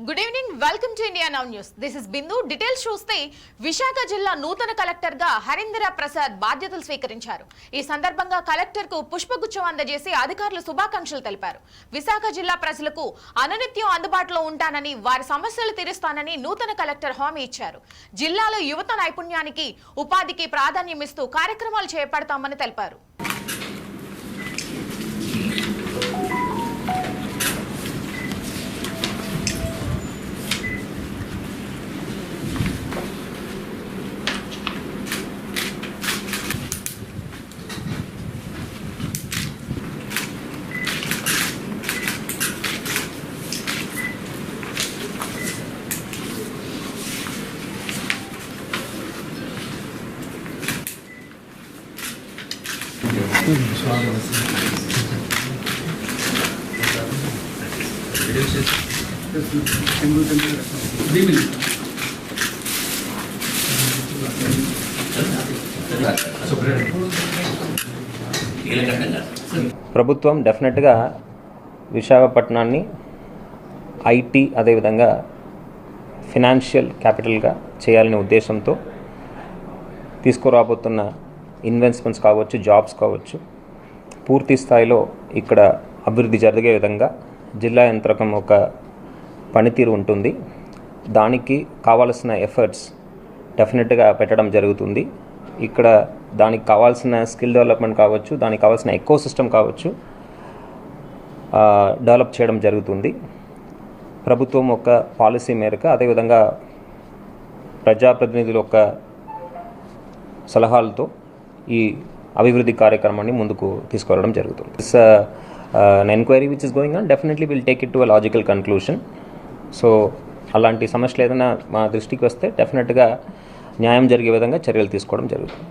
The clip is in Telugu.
Good evening welcome to India now news this is Bindu details చూస్తే విశాఖ జిల్లా నూతన కలెక్టర్గా హరీంద్ర ప్రసాద్ బాధ్యతలు స్వీకరించారు. ఈ సందర్భంగా కలెక్టర్కు పుష్పగుచ్చం అందజేసి అధికారులు శుభాకాంక్షలు తెలిపారు. విశాఖ జిల్లా ప్రజలకు అననిత్యం అందుబాటులో ఉంటానని వారి సమస్యలు తీరుస్తానని నూతన కలెక్టర్ హామీ ఇచ్చారు. జిల్లాలో యువత నైపుణ్యానికి ఉపాధికి ప్రాధాన్యం ఇస్తూ కార్యక్రమాలు చేపడతామని తెలిపారు. ప్రభుత్వం డెఫినెట్గా విశాఖపట్నాన్ని ఐటీ అదేవిధంగా ఫినాన్షియల్ క్యాపిటల్గా చేయాలనే ఉద్దేశంతో తీసుకురాబోతున్న ఇన్వెస్ట్మెంట్స్ కావచ్చు జాబ్స్ కావచ్చు పూర్తి స్థాయిలో ఇక్కడ అభివృద్ధి జరిగే విధంగా జిల్లా యంత్రకం ఒక పనితీరు ఉంటుంది. దానికి కావాల్సిన ఎఫర్ట్స్ డెఫినెట్గా పెట్టడం జరుగుతుంది. ఇక్కడ దానికి కావాల్సిన స్కిల్ డెవలప్మెంట్ కావచ్చు దానికి కావాల్సిన ఎకో సిస్టమ్ కావచ్చు డెవలప్ చేయడం జరుగుతుంది. ప్రభుత్వం ఒక పాలసీ మేరకు అదేవిధంగా ప్రజాప్రతినిధుల యొక్క సలహాలతో ఈ అభివృద్ధి కార్యక్రమాన్ని ముందుకు తీసుకువెళ్ళడం జరుగుతుంది. This enquiry which is going on definitely will take it to a logical conclusion so అలాంటి సమస్యలు ఏదైనా మా దృష్టికి వస్తే డెఫినెట్గా న్యాయం జరిగే విధంగా చర్యలు తీసుకోవడం జరుగుతుంది.